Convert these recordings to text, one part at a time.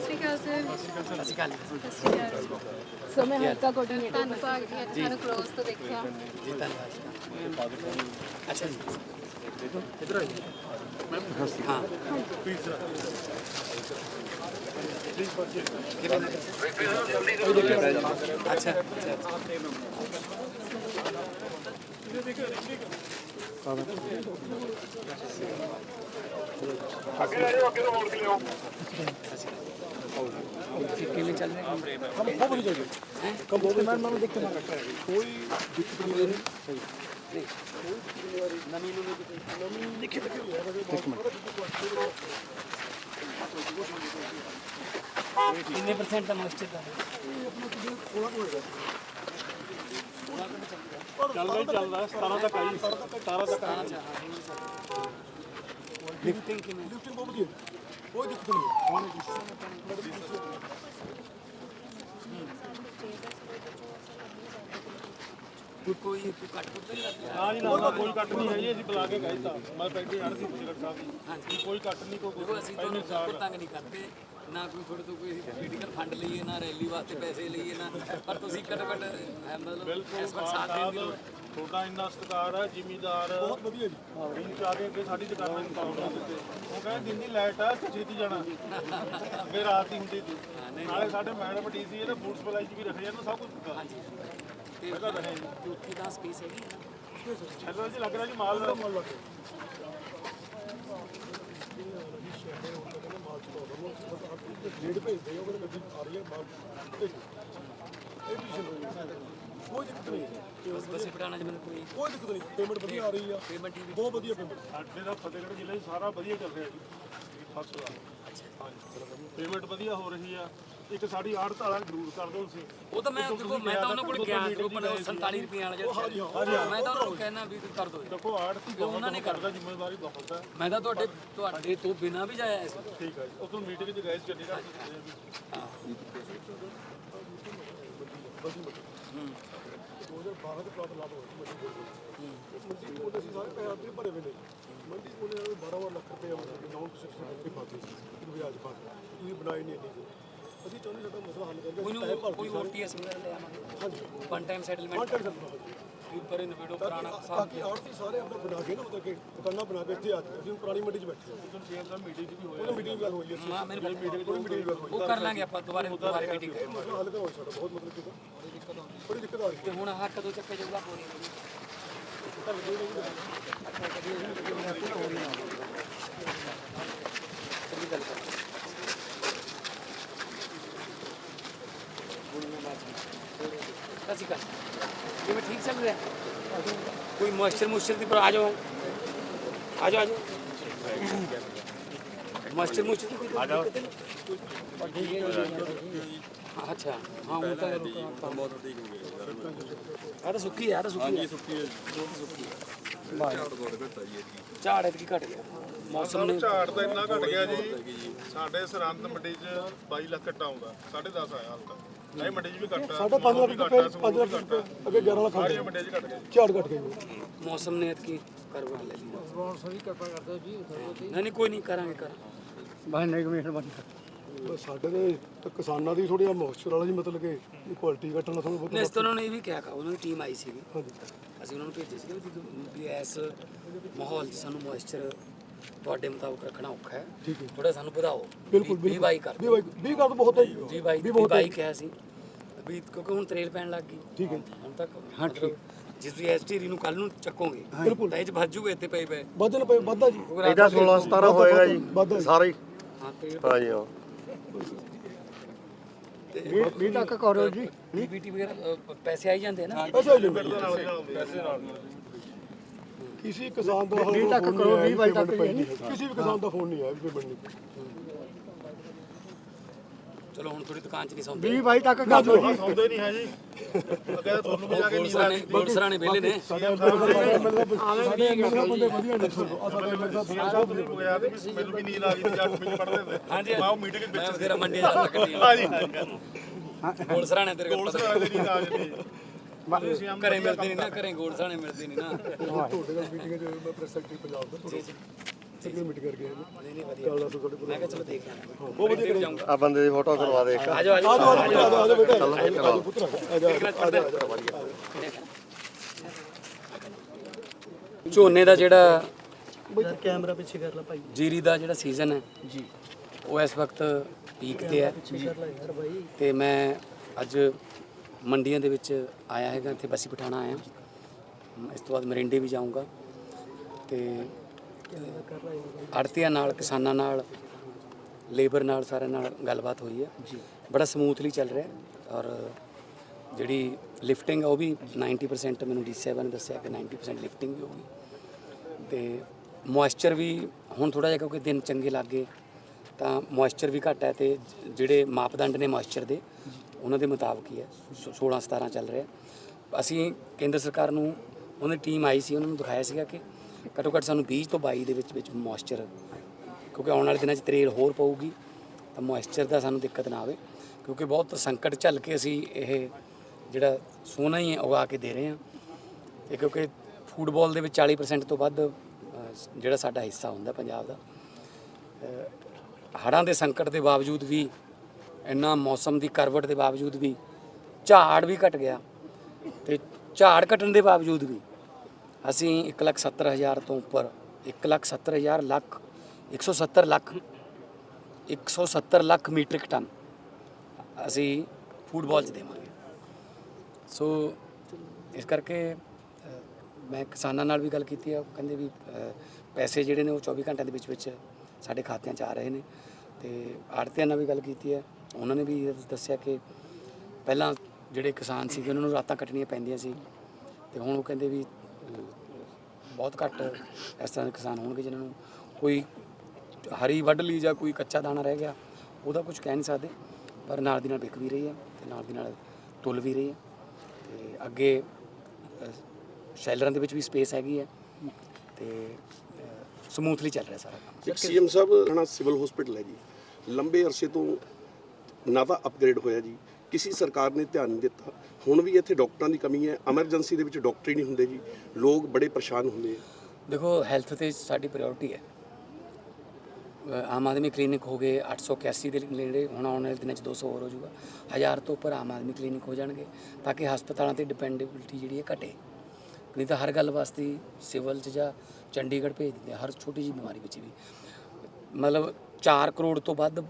ਸਤਿ ਸ਼੍ਰੀ ਅਕਾਲ ਸਰ ਸਤਿ ਸ਼੍ਰੀ ਅਕਾਲ ਸਤਿ ਸ਼੍ਰੀ ਅਕਾਲ ਸੋ ਮੈਂ ਹਲਕਾ ਕੋਆਰਡੀਨੇਟਰ ਧੰਨਵਾਦ ਜੀ। ਅੱਛਾ ਨੂੰ ਕ੍ਰੋਸ ਤੋਂ ਦੇਖਿਆ ਜੀ ਧੰਨਵਾਦ ਅੱਛਾ ਜੀ ਹਾਂ ਅੱਛਾ ਅੱਛਾ ਅੱਗੇ ਕਿਵੇਂ ਚੱਲ ਰਿਹਾ ਕੰਮ ਬਹੁਤ ਵਧੀਆ ਚੱਲ ਰਿਹਾ ਕੰਮ ਬਹੁਤ ਮੈਂ ਮੈਂ ਦੇਖ ਕੇ ਕੋਈ ਦਿੱਕਤ ਨਹੀਂ ਨਹੀਂ ਨਵੀਂ ਨੂੰ ਨਵੀਂ ਦੇਖੇ ਕਿੰਨੇ ਪਰਸੈਂਟ ਦਾ ਮੋਇਸਚਰ ਦਾ? ਚੱਲਦਾ ਹੀ ਚੱਲਦਾ 17 ਤੱਕ ਆਈ 17 ਤੱਕ ਆਈ ਲਿਫਟਿੰਗ ਕਿਵੇਂ ਲਿਫਟਿੰਗ ਬਹੁਤ ਵਧੀਆ ਕੋਈ ਦਿੱਕਤ ਨਹੀਂ ਕੋਈ ਕੱਟ ਨਹੀਂ ਨਾ ਜੀ ਨਾ ਨਾ, ਕੋਈ ਕੱਟ ਨਹੀਂ ਹੈ ਜੀ ਅਸੀਂ ਬੁਲਾ ਕੇ ਗਏ ਤਾਂ। ਮੈਂ ਪਹਿਲੇ ਜਾਣ ਸੀ ਸਿਗਰਟ ਸਾਹਿਬ ਹਾਂਜੀ ਕੋਈ ਕੱਟ ਨਹੀਂ ਕੋਈ ਦੇਖੋ ਅਸੀਂ ਤੁਹਾਨੂੰ ਬਿਲਕੁਲ ਤੰਗ ਨਹੀਂ ਕਰਦੇ। ਨਾ ਕੋਈ ਤੁਹਾਡੇ ਤੋਂ ਕੋਈ ਪੋਲੀਟੀਕਲ ਫੰਡ ਲਈਏ ਨਾ ਰੈਲੀ ਵਾਸਤੇ ਪੈਸੇ ਲਈਏ ਨਾ ਪਰ ਤੁਸੀਂ ਘੱਟੋ ਘੱਟ ਅਹ, ਮਤਲਬ ਇਸ ਵਾਰ ਸਾਥ ਦੇਣ ਦੀ ਲੋੜ ਤੁਹਾਡਾ ਇੰਨਾ ਸਤਿਕਾਰ ਹੈ ਜ਼ਿਮੀਦਾਰ। ਬਹੁਤ ਵਧੀਆ ਜੀ। ਆ ਕੇ ਅੱਗੇ ਸਾਡੀ ਦੁਕਾਨਾਂ ਨੂੰ ਕੰਮ ਕਰ ਦਿੱਤੇ। ਉਹ ਕਹਿੰਦੇ ਦਿਨ ਦੀ ਲਾਈਟ ਆ ਤੇ ਛੇਤੀ ਜਾਣਾ। ਅੱਗੇ ਰਾਤ ਦੀ ਹੁੰਦੀ ਸੀ। ਨਾਲੇ ਸਾਡੇ ਮੈਡਮ ਡੀਸੀ ਇਹਨੇ ਫੂਡ ਸਪਲਾਈ ਚ ਵੀ ਰੱਖਿਆ ਜਾਂਦਾ ਸਭ ਕੁਝ ਦਿੱਤਾ। ਹਾਂਜੀ। ਤੇ ਇਹਦਾ ਰਹੇ ਜੀ ਚੌਥੀ ਦਾ ਸਪੇਸ ਹੈਗੀ ਹੈ ਨਾ? ਛੱਡੋ ਜੀ ਲੱਗ ਰਿਹਾ ਜੀ ਮਾਲ? ਦਾ ਮਾਲ ਲੱਗ ਰੇਡ ਭੇਜਦੇ ਉਹ ਕਹਿੰਦੇ ਗੱਡੀ ਆ ਰਹੀ ਹੈ ਮਾਲ ਭੇਜੋ ਇਹ ਵੀ ਛੱਡੋ ਜੀ ਕੋਈ ਦਿੱਕਤ ਨਹੀਂ ਹੈ। ਬਸ ਬਸੇ ਪਟਾਣਾ ਚ ਮੈਨੂੰ ਕੋਈ ਕੋਈ ਦਿੱਕਤ ਨਹੀਂ। ਪੇਮੈਂਟ ਵਧੀਆ ਆ ਰਹੀ ਆ। ਪੇਮੈਂਟ ਹੀ ਬਹੁਤ ਵਧੀਆ ਪੇਮੈਂਟ ਸਾਡੇ ਦਾ ਫਤਿਹਗੜ੍ਹ ਜ਼ਿਲ੍ਹੇ 'ਚ ਸਾਰਾ ਵਧੀਆ ਚੱਲ ਰਿਹਾ ਜੀ। ਫਸਟ ਪੇਮੈਂਟ ਵਧੀਆ ਹੋ ਰਹੀ ਆ। ਇੱਕ ਸਾਡੀ ਆੜਤ ਵਾਲਾ ਜ਼ਰੂਰ ਕਰ ਦਿਓ ਤੁਸੀਂ। ਉਹ ਤਾਂ ਮੈਂ ਦੇਖੋ ਮੈਂ ਤਾਂ ਉਹਨਾਂ ਕੋਲ ਗਿਆ ਦੇਖੋ ਪਰ 47 ਰੁਪਏ ਵਾਲਾ ਜਿਹੜਾ ਮੈਂ ਤਾਂ ਉਹਨਾਂ ਨੂੰ ਕਹਿਣਾ ਵੀ ਕਰ ਦੋ ਦੇਖੋ ਆੜਤੀ ਉਹਨਾਂ ਨੇ ਕਰਦਾ ਜ਼ਿੰਮੇਵਾਰੀ ਬਹੁਤ ਹੈ। ਮੈਂ ਤਾਂ ਤੁਹਾਡੇ ਤੁਹਾਡੇ ਤੋਂ ਬਿਨਾ ਵੀ ਜਾਇਆ ਸੀ ਠੀਕ ਹੈ ਜੀ। ਤੋਂ ਮੀਟਿੰਗ 'ਚ ਗਏ ਸੀ ਚੰਡੀਗੜ੍ਹ 'ਚ ਉਹਦੇ ਬਾਹਰ ਦੇ ਪਲਾਟ ਲਾਭ ਹੋਈ ਮੰਡੀ ਕੋਲ ਅਸੀਂ ਸਾਰੇ ਪੈਸੇ ਆਪੇ ਭਰੇ ਹੋਏ ਨੇ। ਮੰਡੀ ਕੋਲ 12 ਲੱਖ ਰੁਪਏ ਆਉਂਦੇ ਨੇ 9 ਸੈਕਸ਼ਨ ਕਰਕੇ ਪਾਤੇ ਵਿਆਜ ਪਾ ਤੁਸੀਂ ਬਣਾਈ ਨਹੀਂ ਇੰਨੀ ਅਸੀਂ ਚਾਹੁੰਦੇ ਸਾਡਾ ਮਸਲਾ ਹੱਲ ਕਰਕੇ ਕੋਈ ਪੈਸੇ ਨੂੰ ਭਰ ਕੋਈ ਹੋਰ ਪੀਐਸ ਵਗੈਰਾ ਲੈ ਆਵਾਂਗੇ ਹਾਂਜੀ ਵਨ ਟਾਈਮ ਸੈਟਲਮੈਂਟ ਕੰਟੈਕਟ ਕਰਨਾ ਉੱਪਰ ਇਨਵੀਡੋ ਪੁਰਾਣਾ ਹਿਸਾਬ ਬਾਕੀ ਆੜਤੀ ਸਾਰੇ ਆਪਣੇ ਬਣਾ ਕੇ ਨਾ ਮਤਲਬ ਕਿ ਦੁਕਾਨਾਂ ਬਣਾ ਕੇ ਇੱਥੇ ਆ ਅਸੀਂ ਪੁਰਾਣੀ ਮੰਡੀ 'ਚ ਬੈਠੇ ਹਾਂ ਤੁਹਾਨੂੰ ਸੀਐਮ ਸਾਹਿਬ ਮੀਟਿੰਗ 'ਚ ਵੀ ਹੋਇਆ ਉਹ ਮੀਟਿੰਗ ਗੱਲ ਹੋਈ ਹੈ ਹਾਂ ਮੈਨੂੰ ਮੀਟਿੰਗ ਕੋਈ ਮੀਟਿੰਗ ਗੱਲ ਹੋਈ ਉਹ ਕਰ ਲਾਂਗੇ ਆਪਾਂ ਦੁਬਾਰੇ ਦੁਬਾਰੇ ਮੀਟਿੰਗ ਮਸਲਾ ਹੱਲ ਕਰਵਾਓ ਸਾਡਾ ਬਹੁਤ ਮਤਲਬ ਕਿ ਬੜੀ ਦਿੱਕਤ ਆ ਰਹੀ ਹੈ ਤੇ ਹੁਣ ਆਹ ਕਦੋਂ ਚੱਕੇ ਜਾਊਗਾ ਪੂਰੀ ਸਤਿ ਸ਼੍ਰੀ ਅਕਾਲ। ਜਿਵੇਂ ਠੀਕ ਚੱਲ ਰਿਹਾ? ਕੋਈ ਮੋਇਸਚਰ ਮੁਸ਼ਚਰ ਦੀ ਪਰ ਆ ਜਾਓ। ਆ ਜਾਓ ਆ ਜਾਓ। ਮੋਇਸਚਰ ਮੁਸ਼ਚਰ ਦੀ ਕੋਈ ਆ ਜਾਓ। ਅੱਛਾ ਹਾਂ ਹੁਣ ਤਾਂ ਬਹੁਤ ਠੀਕ ਹੋ ਗਿਆ। ਆ ਤਾਂ ਸੁੱਕੀ ਆ ਤਾਂ ਸੁੱਕੀ ਹਾਂਜੀ ਸੁੱਕੀ ਹੈ ਸੁੱਕੀ ਝਾੜ ਐਤਕੀ ਘਟ ਗਿਆ। ਮੌਸਮ ਨੇ ਝਾੜ ਤਾਂ ਇੰਨਾ ਘਟ ਗਿਆ ਜੀ। ਸਾਡੇ ਸਰਹੰਦ ਮੰਡੀ 'ਚ 22 ਲੱਖ ਘਟਾ ਆਉਂਦਾ। 10.5 ਆਇਆ ਹਾਲ ਤੱਕ ਇਹ ਮੰਡੀ 'ਚ ਵੀ ਘਟਾ ਸਾਡਾ 5 ਲੱਖ ਰੁਪਏ 5 ਲੱਖ ਰੁਪਏ ਅੱਗੇ 11 ਲੱਖ ਸਾਰੀਆਂ ਮੰਡੀਆਂ 'ਚ ਘਟ ਗਏ ਝਾੜ ਘਟ ਗਏ ਮੌਸਮ ਨੇ ਐਤਕੀ ਕਰਵਾ ਲੈ ਲਈ ਰੋਣ ਸਹੀ ਕਿਰਪਾ ਕਰ ਦਿਓ ਜੀ ਨਹੀਂ। ਨਹੀਂ ਕੋਈ ਨਹੀਂ ਕਰਾਂਗੇ ਕਰਾਂਗੇ। ਬਾਹਰ ਨਹੀਂ ਮਿਹਰਬਾਨੀ ਬਸ ਸਾਡੇ ਦੇ ਤਾਂ ਕਿਸਾਨਾਂ ਦੀ ਥੋੜੀ ਮੋਇਸਚਰ ਵਾਲਾ ਜੀ ਮਤਲਬ ਕਿ ਕੁਆਲਿਟੀ ਘਟਣ ਨਾਲ ਥੋੜਾ ਬਹੁਤ ਨਹੀਂ ਇਸ ਤੋਂ ਉਹਨਾਂ ਨੇ ਇਹ ਵੀ ਕਿਹਾ ਕਾ ਉਹਨਾਂ ਦੀ ਟੀਮ ਆਈ ਸੀਗੀ। ਹਾਂਜੀ। ਅਸੀਂ ਉਹਨਾਂ ਨੂੰ ਭੇਜੇ ਸੀ ਵੀ ਇਸ ਮਾਹੌਲ 'ਚ ਸਾਨੂੰ ਮੋਇਸਚਰ ਤੁਹਾਡੇ ਮੁਤਾਬਕ ਰੱਖਣਾ ਔਖਾ ਹੈ। ਠੀਕ ਹੈ। ਥੋੜਾ ਸਾਨੂੰ ਵਧਾਓ। ਬਿਲਕੁਲ, ਵੀ ਬਾਈ ਕਰ ਵੀ ਬਾਈ 20 ਕਰ ਬਹੁਤ ਹੈ ਜੀ ਜੀ ਬਾਈ ਵੀ ਬਾਈ ਕਿਹਾ ਸੀ। ਵੀ ਕਿਉਂਕਿ ਹੁਣ ਤਰੇਲ ਪੈਣ ਲੱਗ ਗਈ। ਠੀਕ ਹੈ। ਹੁਣ ਤੱਕ ਹਾਂ ਠੀਕ। ਜਿਸ ਦੀ ਐਸਟੀਰੀ ਨੂੰ ਕੱਲ ਨੂੰ ਚੱਕੋਗੇ ਬਿਲਕੁਲ। ਤਾਂ ਇਹ ਚ ਭੱਜੂਗੇ ਇੱਥੇ ਪਏ ਪਏ। ਵਧਣ ਪਏ ਵੱਧਾ ਜੀ। ਇਹਦਾ 16 17 ਹੋਏਗਾ ਜੀ। ਸਾਰਾ ਹੀ। ਹਾਂ ਤੇ ਹਾਂਜੀ ਹਾਂ 20 ਤੱਕ ਕਰੋ ਜੀ। ਬੀਬੀਟੀ ਵਗੈਰਾ ਪੈਸੇ ਆਈ ਜਾਂਦੇ ਆ ਨਾ? ਪੈਸੇ ਜੀ ਪੈਸੇ ਨਾਲ ਕਿਸੇ ਕਿਸਾਨ ਦਾ ਹਾਲੇ ਤੱਕ ਫੋਨ ਕਰੋ, ਨਹੀਂ ਆਇਆ, 20 ਵਜੇ ਤੱਕ payment ਪੈਂਦੀ ਹੈ। ਕਿਸੇ ਵੀ ਕਿਸਾਨ ਦਾ ਫੋਨ ਨਹੀਂ ਆਇਆ ਵੀ ਪੇਮੈਂਟ ਨਹੀਂ ਚਲੋ ਹੁਣ ਥੋੜੀ ਦੁਕਾਨ 'ਚ ਨਹੀਂ ਸੌਂਦੇ। 20 22 ਤੱਕ ਕਰ ਦਿਓ ਜੀ। ਸੌਂਦੇ ਨਹੀਂ ਹੈ ਜੀ। ਕਹਿੰਦਾ ਤੁਹਾਨੂੰ ਵੀ ਜਾ ਕੇ ਗੋਲਸਰਾ ਨੇ ਗੋਲਸਰਾ ਨੇ ਵਿਹਲੇ ਨੇ। ਸਾਡੇ ਸਾਡੇ ਐਮਐਲਏ ਬੰਦੇ ਵਧੀਆ ਨੇ ਆ ਦਾ ਸਾਹਿਬ ਨੇ। ਬਗਿਆ ਤੇ ਵੀ ਮੈਨੂੰ ਵੀ ਨੀਂਦ ਆ ਗਈ ਤੇ ਜਾ ਕੇ ਪੜਦੇ ਹੁੰਦੇ। ਹਾਂਜੀ ਮੈਂ ਉਹ ਮੀਟਿੰਗ ਵਿੱਚ ਮੈਂ ਤੇਰਾ ਮੰਡੀ ਜਾ ਸਕਦੀ ਹਾਂ ਹਾਂਜੀ ਗੋਲਸਰਾ ਨੇ ਤੇਰੇ ਕੋਲ ਕੋਲ ਸਰਾ ਦੀ ਨੀਂਦ ਆ ਜਾਂਦੀ ਘਰੇ ਮਿਲਦੇ ਨਹੀਂ ਨਾ ਘਰੇ ਗੋਲਸਰਾ ਨੇ ਮਿਲਦੇ ਨਹੀਂ ਨਾ। ਤੁਹਾਡੇ ਨਾਲ ਮੀਟਿੰਗ ਚ ਮੈਂ ਪ੍ਰੈਸ ਸੈਕਟਰੀ ਪੰਜਾਬ ਦਾ ਤੁਹਾਡਾ ਮੀਟ ਕਰਕੇ ਨਹੀਂ ਨਹੀਂ ਵਧੀਆ। ਕੱਲ ਤੁਹਾਡੇ ਕੋਲ ਮੈਂ ਕਿਹਾ ਚਲੋ ਦੇਖ ਬਹੁਤ ਵਧੀਆ ਕਰੀ। ਆ ਬੰਦੇ ਦੀ ਫੋਟੋ ਕਰਵਾ ਦੇ ਇੱਕ। ਆ ਜਾਓ ਆ ਜਾਓ ਚਲੋ ਕਰਵਾ ਦਿਓ। ਪੁੱਤਰ ਆ ਜਾ ਆ ਜਾ ਝੋਨੇ ਦਾ ਜਿਹੜਾ ਕੈਮਰਾ ਪਿੱਛੇ ਕਰ ਲੈ ਭਾਈ। ਜੀਰੀ ਦਾ ਜਿਹੜਾ ਸੀਜ਼ਨ ਹੈ ਜੀ। ਉਹ ਇਸ ਵਕਤ ਪੀਕ ਤੇ ਹੈ। ਤੇ ਮੈਂ ਅੱਜ ਮੰਡੀਆਂ ਦੇ ਵਿੱਚ ਆਇਆ ਹੈਗਾ ਇੱਥੇ ਬਸੀ ਪਠਾਣਾ ਆਇਆ। ਇਸ ਤੋਂ ਬਾਅਦ ਮਰਿੰਡੇ ਵੀ ਜਾਊਂਗਾ। ਤੇ ਆੜਤੀਆਂ ਨਾਲ ਕਿਸਾਨਾਂ ਨਾਲ ਲੇਬਰ ਨਾਲ ਸਾਰਿਆਂ ਨਾਲ ਗੱਲਬਾਤ ਹੋਈ ਹੈ। ਜੀ। ਬੜਾ ਸਮੂਥਲੀ ਚੱਲ ਰਿਹਾ ਹੈ ਔਰ ਜਿਹੜੀ ਲਿਫਟਿੰਗ ਹੈ ਉਹ ਵੀ 90% ਮੈਨੂੰ ਡੀ7 ਨੇ ਦੱਸਿਆ ਕਿ 90% ਲਿਫਟਿੰਗ ਵੀ ਹੋਊਗੀ ਤੇ ਮੋਇਸਚਰ ਵੀ ਹੁਣ ਥੋੜਾ ਜਿਹਾ ਕਿਉਂਕਿ ਦਿਨ ਚੰਗੇ ਲੱਗੇ ਤਾਂ ਮੋਇਸਚਰ ਵੀ ਘੱਟ ਹੈ ਤੇ ਜਿਹੜੇ ਮਾਪਦੰਡ ਨੇ ਮੋਇਸਚਰ ਦੇ ਉਹਨਾਂ ਦੇ ਮੁਤਾਬਕ ਹੀ ਹੈ 16 17 ਚੱਲ ਰਿਹਾ ਅਸੀਂ ਕੇਂਦਰ ਸਰਕਾਰ ਨੂੰ ਉਹਨਾਂ ਦੀ ਟੀਮ ਆਈ ਸੀ, ਉਹਨਾਂ ਨੂੰ ਦਿਖਾਇਆ ਸੀਗਾ ਕਿ ਘੱਟੋ ਘੱਟ ਸਾਨੂੰ 20 ਤੋਂ 22 ਦੇ ਵਿੱਚ ਵਿੱਚ ਮੋਇਸਚਰ ਕਿਉਂਕਿ ਆਉਣ ਵਾਲੇ ਦਿਨਾਂ 'ਚ ਤਰੇਲ ਹੋਰ ਪਊਗੀ, ਤਾਂ ਮੋਇਸਚਰ ਦਾ ਸਾਨੂੰ ਦਿੱਕਤ ਨਾ ਆਵੇ। ਕਿਉਂਕਿ ਬਹੁਤ ਸੰਕਟ ਝੱਲ ਕੇ ਅਸੀਂ ਇਹ ਜਿਹੜਾ ਸੋਨਾ ਹੀ ਹੈ ਉਗਾ ਕੇ ਦੇ ਰਹੇ ਹਾਂ। ਤੇ ਕਿਉਂਕਿ ਫੁੱਟਬਾਲ ਦੇ ਵਿੱਚ 40% ਤੋਂ ਵੱਧ ਜਿਹੜਾ ਸਾਡਾ ਹਿੱਸਾ ਹੁੰਦਾ ਪੰਜਾਬ ਦਾ। ਹੜ੍ਹਾਂ ਦੇ ਸੰਕਟ ਦੇ ਬਾਵਜੂਦ ਵੀ ਇੰਨਾ ਮੌਸਮ ਦੀ ਕਰਵਟ ਦੇ ਬਾਵਜੂਦ ਵੀ ਝਾੜ ਵੀ ਘਟ ਗਿਆ ਤੇ ਝਾੜ ਘਟਣ ਦੇ ਬਾਵਜੂਦ ਵੀ ਅਸੀਂ 170000 ਤੋਂ ਉੱਪਰ 170000 ਲੱਖ 170 ਲੱਖ 170 ਲੱਖ ਮੀਟ੍ਰਿਕ ਟਨ ਅਸੀਂ ਫੁੱਟਬਾਲ 'ਚ ਦੇਵਾਂਗੇ। ਸੋ ਇਸ ਕਰਕੇ ਮੈਂ ਕਿਸਾਨਾਂ ਨਾਲ ਵੀ ਗੱਲ ਕੀਤੀ ਹੈ ਕਹਿੰਦੇ ਵੀ ਪੈਸੇ ਜਿਹੜੇ ਨੇ ਉਹ 24 ਘੰਟਿਆਂ ਦੇ ਵਿੱਚ ਵਿੱਚ ਸਾਡੇ ਖਾਤਿਆਂ 'ਚ ਆ ਰਹੇ ਨੇ ਤੇ ਆੜਤੀਆਂ ਨਾਲ ਵੀ ਗੱਲ ਕੀਤੀ ਹੈ। ਉਹਨਾਂ ਨੇ ਵੀ ਦੱਸਿਆ ਕਿ ਪਹਿਲਾਂ ਜਿਹੜੇ ਕਿਸਾਨ ਸੀਗੇ, ਉਹਨਾਂ ਨੂੰ ਰਾਤਾਂ ਕੱਟਣੀਆਂ ਪੈਂਦੀਆਂ ਸੀ ਤੇ ਹੁਣ ਉਹ ਕਹਿੰਦੇ ਵੀ, ਬਹੁਤ ਘੱਟ ਇਸ ਤਰ੍ਹਾਂ ਦੇ ਕਿਸਾਨ ਹੋਣਗੇ ਜਿਨ੍ਹਾਂ ਨੂੰ ਕੋਈ ਹਰੀ ਵੱਢ ਲਈ ਜਾਂ ਕੋਈ ਕੱਚਾ ਦਾਣਾ ਰਹਿ ਗਿਆ, ਉਹਦਾ ਕੁਝ ਕਹਿ ਨਹੀਂ ਸਕਦੇ, ਪਰ ਨਾਲ ਦੀ ਨਾਲ ਵਿਕ ਵੀ ਰਹੀ ਹੈ ਤੇ ਨਾਲ ਦੀ ਨਾਲ ਤੁਲ ਵੀ ਰਹੀ ਹੈ ਤੇ ਅੱਗੇ ਸ਼ੈਲਰਾਂ ਦੇ ਵਿੱਚ ਵੀ ਸਪੇਸ ਹੈਗੀ ਹੈ ਤੇ ਸਮੂਥਲੀ ਚੱਲ ਰਿਹਾ ਸਾਰਾ ਕੰਮ। ਇੱਕ ਸੀਐਮ ਸਾਹਿਬ ਸਿਵਲ ਹਸਪੀਟਲ ਹੈ ਜੀ ਲੰਬੇ ਅਰਸੇ ਤੋਂ ਨਾ ਤਾਂ ਅਪਗ੍ਰੇਡ ਹੋਇਆ ਜੀ। ਕਿਸੇ ਸਰਕਾਰ ਨੇ ਧਿਆਨ ਨਹੀਂ ਦਿੱਤਾ। ਹੁਣ ਵੀ ਇੱਥੇ ਡਾਕਟਰਾਂ ਦੀ ਕਮੀ ਹੈ। ਐਮਰਜੈਂਸੀ ਦੇ ਵਿੱਚ ਡਾਕਟਰ ਹੀ ਨਹੀਂ ਹੁੰਦੇ ਜੀ। ਲੋਕ ਬੜੇ ਪਰੇਸ਼ਾਨ ਹੁੰਦੇ ਆ। ਦੇਖੋ ਹੈਲਥ ਤੇ ਸਾਡੀ ਪ੍ਰਾਇੋਰਟੀ ਹੈ। ਅ, ਆਮ ਆਦਮੀ ਕਲੀਨਿਕ ਹੋ ਗਏ 881 ਦੇ ਨੇੜੇ ਹੁਣ ਆਉਣ ਵਾਲੇ ਦਿਨਾਂ 'ਚ 200 ਹੋਰ ਹੋ ਜਾਊਗਾ। ਹਜ਼ਾਰ ਤੋਂ ਉੱਪਰ ਆਮ ਆਦਮੀ ਕਲੀਨਿਕ ਹੋ ਜਾਣਗੇ ਤਾਂ ਕਿ ਹਸਪਤਾਲਾਂ ਤੇ ਡਿਪੈਂਡੇਬਿਲਟੀ ਜਿਹੜੀ ਹੈ ਘਟੇ। ਨਹੀਂ ਤਾਂ ਹਰ ਗੱਲ ਵਾਸਤੇ ਸਿਵਲ 'ਚ ਜਾਂ ਚੰਡੀਗੜ੍ਹ ਭੇਜ ਦਿੰਦੇ ਆ, ਹਰ ਛੋਟੀ ਜਿਹੀ ਬਿਮਾਰੀ ਵਿੱਚ ਵੀ। ਮਤਲਬ 4 ਕਰੋੜ ਤੋਂ ਵੱਧ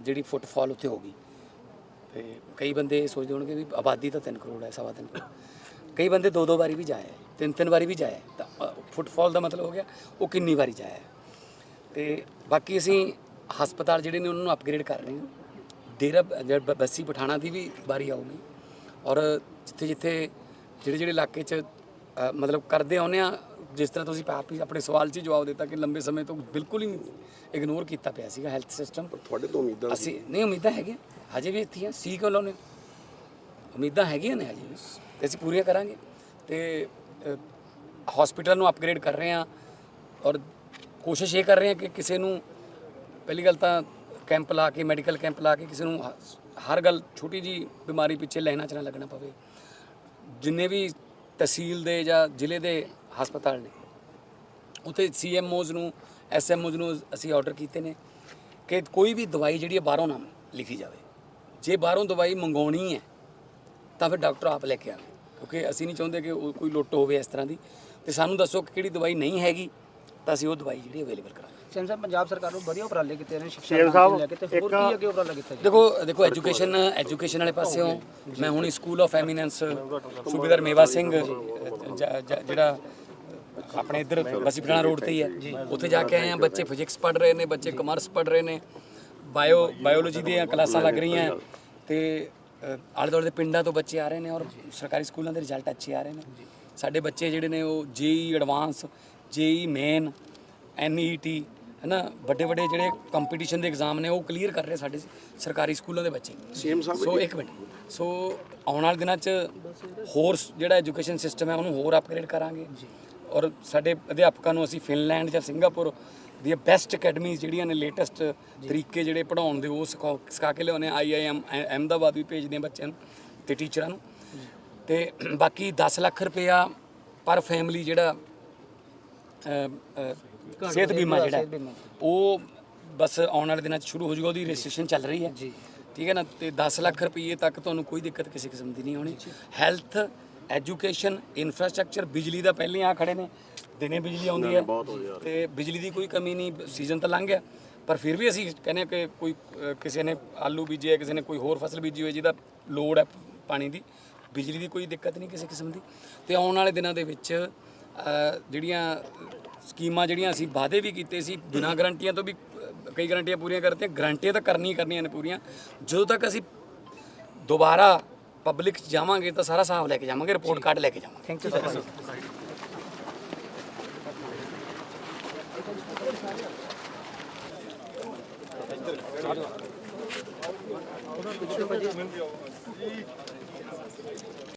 ਜਿਹੜੀ ਫੁੱਟਫਾਲ ਉੱਥੇ ਹੋ ਗਈ। ਤੇ ਕਈ ਬੰਦੇ ਇਹ ਸੋਚਦੇ ਹੋਣਗੇ ਵੀ ਆਬਾਦੀ ਤਾਂ 3 ਕਰੋੜ ਹੈ, ਸਵਾ ਤਿੰਨ ਕਰੋੜ। ਕਈ ਬੰਦੇ ਦੋ ਦੋ ਵਾਰੀ ਵੀ ਜਾਏ ਤਿੰਨ ਤਿੰਨ ਵਾਰੀ ਵੀ ਜਾਏ ਤਾਂ ਫੁੱਟਫਾਲ ਦਾ ਮਤਲਬ ਹੋ ਗਿਆ, ਉਹ ਕਿੰਨੀ ਵਾਰੀ ਜਾਇਆ ਤੇ ਬਾਕੀ ਅਸੀਂ ਹਸਪਤਾਲ ਜਿਹੜੇ ਨੇ ਉਹਨਾਂ ਨੂੰ ਅਪਗ੍ਰੇਡ ਕਰ ਰਹੇ ਹਾਂ। ਡੇਰਾ ਬੱਸੀ ਪਠਾਣਾ ਦੀ ਵੀ ਵਾਰੀ ਆਊਗੀ। ਔਰ ਜਿੱਥੇ ਜਿੱਥੇ ਜਿਹੜੇ ਜਿਹੜੇ ਇਲਾਕੇ 'ਚ ਮਤਲਬ ਕਰਦੇ ਆਉਂਦੇ ਆ ਜਿਸ ਤਰ੍ਹਾਂ ਤੁਸੀਂ ਆਪ ਹੀ ਆਪਣੇ ਸਵਾਲ 'ਚ ਹੀ ਜਵਾਬ ਦਿੱਤਾ ਕਿ ਲੰਬੇ ਸਮੇਂ ਤੋਂ ਬਿਲਕੁਲ ਹੀ ਇਗਨੋਰ ਕੀਤਾ ਪਿਆ ਸੀਗਾ ਹੈਲਥ ਸਿਸਟਮ ਤੁਹਾਡੇ ਤੋਂ ਉਮੀਦਾਂ ਸੀ? ਅਸੀਂ ਨਹੀਂ ਉਮੀਦਾਂ ਹੈਗੀਆਂ। ਹਜੇ ਵੀ ਇੱਥੇ ਆ ਸੀ ਕਿਉਂ ਲਾਉਨੇ ਉਮੀਦਾਂ ਹੈਗੀਆਂ ਨੇ ਹਜੇ ਵੀ। ਤੇ ਅਸੀਂ ਪੂਰੀਆਂ ਕਰਾਂਗੇ। ਤੇ ਹਸਪੀਟਲ ਨੂੰ ਅਪਗ੍ਰੇਡ ਕਰ ਰਹੇ ਹਾਂ ਔਰ ਕੋਸ਼ਿਸ਼ ਇਹ ਕਰ ਰਹੇ ਹਾਂ ਕਿ ਕਿਸੇ ਨੂੰ ਪਹਿਲੀ ਗੱਲ ਤਾਂ ਕੈਂਪ ਲਾ ਕੇ ਮੈਡੀਕਲ ਕੈਂਪ ਲਾ ਕੇ ਕਿਸੇ ਨੂੰ ਹ- ਹਰ ਗੱਲ ਛੋਟੀ ਜੀ ਬਿਮਾਰੀ ਪਿੱਛੇ ਲੈਣਾ ਚ ਨਾ ਲੱਗਣਾ ਪਵੇ। ਜਿੰਨੇ ਵੀ ਤਹਿਸੀਲ ਦੇ ਜਾਂ ਜ਼ਿਲ੍ਹੇ ਦੇ ਹਸਪਤਾਲ ਨੇ। ਉਥੇ ਸੀਐਮਓਜ਼ ਨੂੰ ਐਸਐਮਓਜ਼ ਨੂੰ ਅਸੀਂ ਆਰਡਰ ਕੀਤੇ ਨੇ ਕਿ ਕੋਈ ਵੀ ਦਵਾਈ ਜਿਹੜੀ ਹੈ ਬਾਹਰੋਂ ਨਾ ਲਿਖੀ ਜਾਵੇ। ਜੇ ਬਾਹਰੋਂ ਦਵਾਈ ਮੰਗਾਉਣੀ ਹੈ ਤਾਂ ਫਿਰ ਡਾਕਟਰ ਆਪ ਲੈ ਕੇ ਆਵੇ। ਕਿਉਂਕਿ ਅਸੀਂ ਨਹੀਂ ਚਾਹੁੰਦੇ ਕਿ ਕੋਈ ਲੁੱਟ ਹੋਵੇ ਇਸ ਤਰ੍ਹਾਂ ਦੀ। ਤੇ ਸਾਨੂੰ ਦੱਸੋ ਕਿ ਕਿਹੜੀ ਦਵਾਈ ਨਹੀਂ ਹੈਗੀ ਤਾਂ ਅਸੀਂ ਉਹ ਦਵਾਈ ਜਿਹੜੀ ਅਵੇਲੇਬਲ ਕਰਾਂਗੇ। ਸੈਮ ਸਾਹਿਬ ਪੰਜਾਬ ਸਰਕਾਰ ਨੂੰ ਵਧੀਆ ਉਪਰਾਲੇ ਕੀਤੇ ਨੇ ਸਿੱਖਿਆ ਸਾਹਿਬ, ਲੈ ਕੇ ਤੇ ਹੋਰ ਕੀ ਅੱਗੇ ਉਪਰਾਲਾ ਕੀਤਾ ਜੀ ਦੇਖੋ ਦੇਖੋ ਐਜੂਕੇਸ਼ਨ ਐਜੂਕੇਸ਼ਨ ਵਾਲੇ ਪਾਸਿਓਂ ਮੈਂ ਹੁਣ ਸਕੂਲ ਆਫ ਐਮੀਨੈਂਸ ਸੂਬੇਦਾਰ ਮੇਵਾ ਸਿੰਘ ਜਿਹੜਾ ਆਪਣੇ ਇੱਧਰ ਬਸੀ ਪਠਾਣਾ ਰੋਡ ਤੇ ਹੀ ਹੈ। ਉੱਥੇ ਜਾ ਕੇ ਆਏ ਆ ਬੱਚੇ ਫਿਜ਼ਿਕਸ ਪੜ੍ਹ ਰਹੇ ਨੇ ਬੱਚੇ ਕਮਰਸ ਪੜ੍ਹ ਰਹੇ ਨੇ। ਬਾਇਓ ਬਾਇਓਲੋਜੀ ਦੀਆਂ ਕਲਾਸਾਂ ਲੱਗ ਰਹੀਆਂ ਤੇ ਆਲੇ ਦੁਆਲੇ ਦੇ ਪਿੰਡਾਂ ਤੋਂ ਬੱਚੇ ਆ ਰਹੇ ਨੇ ਔਰ ਸਰਕਾਰੀ ਸਕੂਲਾਂ ਦੇ ਰਿਜ਼ਲਟ ਅੱਛੇ ਆ ਰਹੇ ਨੇ। ਸਾਡੇ ਬੱਚੇ ਜਿਹੜੇ ਨੇ ਉਹ ਜੇਈ ਐਡਵਾਂਸ ਜੇਈ ਮੇਨ ਐਨਈਟੀ ਹਨਾ? ਵੱਡੇ ਵੱਡੇ ਜਿਹੜੇ ਕੰਪੀਟੀਸ਼ਨ ਦੇ ਐਗਜ਼ਾਮ ਨੇ ਉਹ ਕਲੀਅਰ ਕਰ ਰਹੇ ਸਾਡੇ ਸਰਕਾਰੀ ਸਕੂਲਾਂ ਦੇ ਬੱਚੇ। ਸੀਐਮ ਸਾਹਿਬ ਸੋ ਇੱਕ ਮਿੰਟ। ਸੋ ਆਉਣ ਵਾਲੇ ਦਿਨਾਂ 'ਚ ਹੋਰ ਜਿਹੜਾ ਐਜੂਕੇਸ਼ਨ ਸਿਸਟਮ ਹੈ ਉਹਨੂੰ ਹੋਰ ਅਪਗ੍ਰੇਡ ਕਰਾਂਗੇ। ਔਰ ਸਾਡੇ ਅਧਿਆਪਕਾਂ ਨੂੰ ਅਸੀਂ ਫਿਨਲੈਂਡ ਜਾਂ ਸਿੰਗਾਪੁਰ ਦੀਆਂ ਬੈਸਟ ਅਕੈਡਮੀਜ਼ ਜਿਹੜੀਆਂ ਨੇ ਲੇਟੈਸਟ ਤਰੀਕੇ ਜਿਹੜੇ ਪੜਾਉਣ ਦੇ ਉਹ ਸਿਖਾ ਸਿਖਾ ਕੇ ਲਿਆਉਂਦੇ ਆਈਆਈਐਮ ਅਹਿਮਦਾਬਾਦ ਵੀ ਭੇਜਦੇ ਆ ਬੱਚਿਆਂ ਨੂੰ ਤੇ ਟੀਚਰਾਂ ਨੂੰ। ਤੇ ਬਾਕੀ 10 ਲੱਖ ਰੁਪਇਆ ਪਰ ਫੈਮਿਲੀ ਜਿਹੜਾ ਸਿਹਤ ਬੀਮਾ ਜਿਹੜਾ। ਉਹ ਬਸ ਆਉਣ ਵਾਲੇ ਦਿਨਾਂ 'ਚ ਸ਼ੁਰੂ ਹੋ ਜਾਊਗਾ ਉਹਦੀ ਰਜਿਸਟ੍ਰੇਸ਼ਨ ਚੱਲ ਰਹੀ ਹੈ। ਜੀ। ਠੀਕ ਹੈ ਨਾ? ਤੇ 10 ਲੱਖ ਰੁਪਏ ਤੱਕ ਤੁਹਾਨੂੰ ਕੋਈ ਦਿੱਕਤ ਕਿਸੇ ਕਿਸਮ ਦੀ ਨਹੀਂ ਆਉਣੀ ਹੈਲਥ ਐਜੂਕੇਸ਼ਨ ਇਨਫਰਾਸਟ੍ਰਕਚਰ ਬਿਜਲੀ ਦਾ ਪਹਿਲੇ ਆ ਖੜੇ ਨੇ ਦਿਨੇ ਬਿਜਲੀ ਆਉਂਦੀ ਹੈ। ਤੇ ਬਿਜਲੀ ਦੀ ਕੋਈ ਕਮੀ ਨਹੀਂ ਸੀਜ਼ਨ ਤਾਂ ਲੰਘ ਗਿਆ। ਪਰ ਫਿਰ ਵੀ ਅਸੀਂ ਕਹਿੰਦੇ ਕਿ ਕੋਈ ਕਿਸੇ ਨੇ ਆਲੂ ਬੀਜੇ ਕਿਸੇ ਨੇ ਕੋਈ ਹੋਰ ਫਸਲ ਬੀਜੀ ਹੋਈ ਜਿਹਦਾ ਲੋੜ ਹੈ ਪਾਣੀ ਦੀ ਬਿਜਲੀ ਦੀ ਕੋਈ ਦਿੱਕਤ ਨਹੀਂ ਕਿਸੇ ਕਿਸਮ ਦੀ। ਤੇ ਆਉਣ ਵਾਲੇ ਦਿਨਾਂ ਦੇ ਵਿੱਚ ਜਿਹੜੀਆਂ ਸਕੀਮਾਂ ਜਿਹੜੀਆਂ ਅਸੀਂ ਵਾਅਦੇ ਵੀ ਕੀਤੇ ਸੀ ਬਿਨਾਂ ਗਰੰਟੀਆਂ ਤੋਂ ਵੀ ਕਈ ਗਰੰਟੀਆਂ ਪੂਰੀਆਂ ਕਰਤੀਆਂ ਗਰੰਟੀਆਂ ਤਾਂ ਕਰਨੀ ਕਰਨੀਆਂ ਨੇ ਪੂਰੀਆਂ। ਜਦੋਂ ਤੱਕ ਅਸੀਂ ਦੁਬਾਰਾ ਪਬਲਿਕ 'ਚ ਜਾਵਾਂਗੇ ਤਾਂ ਸਾਰਾ ਹਿਸਾਬ ਲੈ ਕੇ ਜਾਵਾਂਗੇ ਰਿਪੋਰਟ ਕਾਰਡ ਲੈ ਕੇ ਜਾਵਾਂਗੇ। Thank you sir